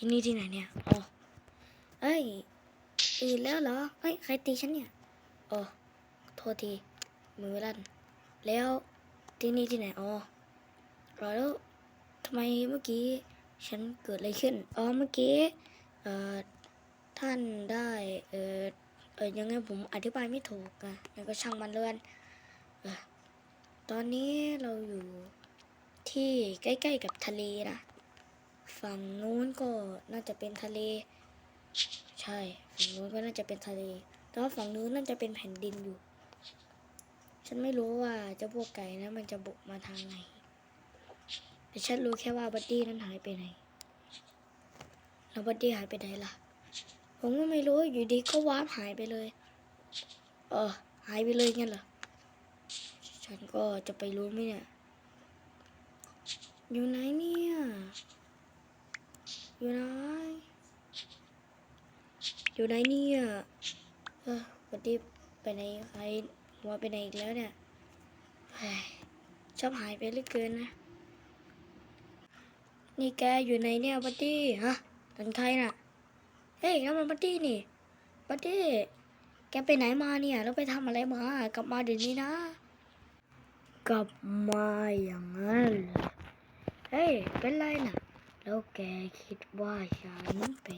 ที่นี่ที่ไหนเนี่ยอ๋อเอ้ยอื่นแล้วเหรอเอ้ยใครตีฉันเนี่ยอ๋อโทษทีมือลั่นแล้วที่นี่ที่ไหนอ๋อรอแล้วทำไมเมื่อกี้ฉันเกิดอะไรขึ้นอ๋อเมื่อกี้เอ่อท่านได้เอ่อเออยังไงผมอธิบายไม่ถูกอะยังก็ช่างมันเลื่อนเออตอนนี้เราอยู่ที่ใกล้ ๆ กับทะเลนะ ฝั่งนู้นก็ น่าจะเป็นทะเล ใช่ฝั่งนู้นก็น่าจะเป็นทะเล แต่ว่าฝั่งนู้นน่าจะเป็นแผ่นดินอยู่ ฉันไม่รู้ว่าเจ้าพวกไก่นะมันจะบุกมาทางไหน แต่ฉันรู้แค่ว่าบัดดี้นั้นหายไปไหน แล้วบัดดี้หายไปไหนล่ะ ผมก็ไม่รู้อยู่ดีก็วาร์ปหายไปเลย เออหายไปเลยงั้นเหรอ ฉันก็จะไปรู้ไหมเนี่ย อยู่ไหนเนี่ย อยู่ไหน อยู่ไหนเนี่ยวันนี้ไปไหนใครหัวไปไหนอีกแล้วเนี่ยเฮ้ยชอบหายไปเหลือเกินนะ นี่แกอยู่ไหนเนี่ยบัดดี้ฮะตันใครน่ะ เฮ้ยนั่นมันบัดดี้นี่บัดดี้แกไปไหนมาเนี่ยแล้วไปทำอะไรมากลับมาเดี๋ยวนี้นะ กลับมาอย่างนั้นเหรอเฮ้ยเป็นไรน่ะ แล้วแกคิดว่าฉันเป็น